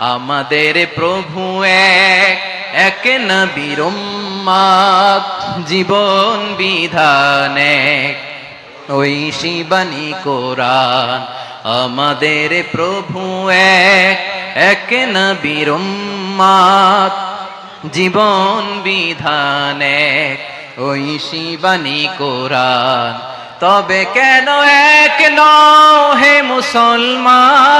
আমাদের প্রভু এক এক উম্মাদ, জীবন বিধান এক। ওই শিবানী কোরআন আমাদের প্রভু এক এক উম্মাদ, জীবন বিধান এক। ওই শিবানী কোরআন তবে কেন এক নও হে মুসলমান?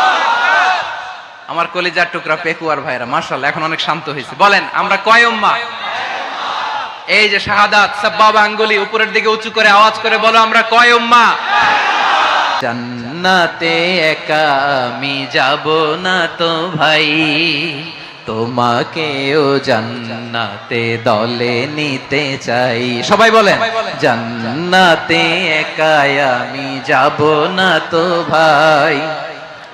আমার কলিজার টুকরা পেকুয়ার ভাইরা মার্শাল এখন অনেক শান্ত হয়েছে। বলেন আমরা কয় উম্মা? এই যে শাহাদাত সাব্বাব আঙ্গুলি উপরের দিকে উঁচু করে আওয়াজ করে বলো আমরা কয় উম্মা? জান্নাতে একা আমি যাব না তো ভাই তোমাকেও জান্নাতে দলে নিতে চাই। সবাই বলেন। জান্নাতে একা আমি যাব না তো ভাই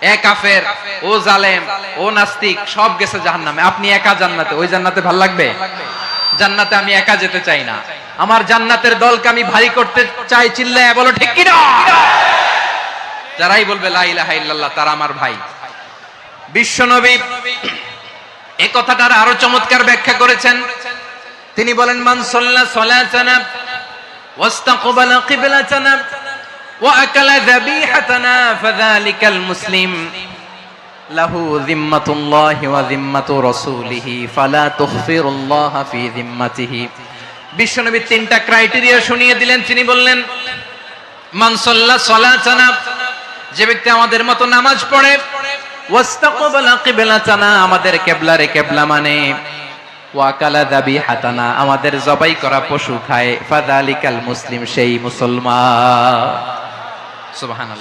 এ ও জালেম, ও নাস্তিক, সব গেছে জাহান্নামে। আপনি একা জান্নাতে, ওই জান্নাতে ভালো লাগবে? জান্নাতে আমি একা যেতে চাই না। আমার জান্নাতের দলকে আমি ভারী করতে চাই চিল্লায় বলো, ঠিক কিনা? যারাই বলবে, লা ইলাহা ইল্লাল্লাহ তারা আমার ভাই। বিশ্বনবী এই কথাটার আরও চমৎকার ব্যাখ্যা করেছেন। তিনি বলেন, মান সাল্লা সালাতানা ওয়াস্তাকবালা কিবলাতানা وأكل ذبيحتنا فذلك المسلم له ذمة الله وذمة رسوله فلا تخفر الله في ذمته বিশ্বনবী তিনটা ক্রাইটেরিয়া শুনিয়ে দিলেন তিনি বললেন মান সাল্লা সালাতানা যে ব্যক্তি আমাদের মতো নামাজ পড়ে ওয়াস্তাকবালা কিবলাতানা আমাদের কেবলারে কেবলা মানে ওয়াকালা দাবি হাতানা আমাদের জবাই করা পশু খায় ফাদালিকাল মুসলিম সেই মুসলমান 是吧汉娜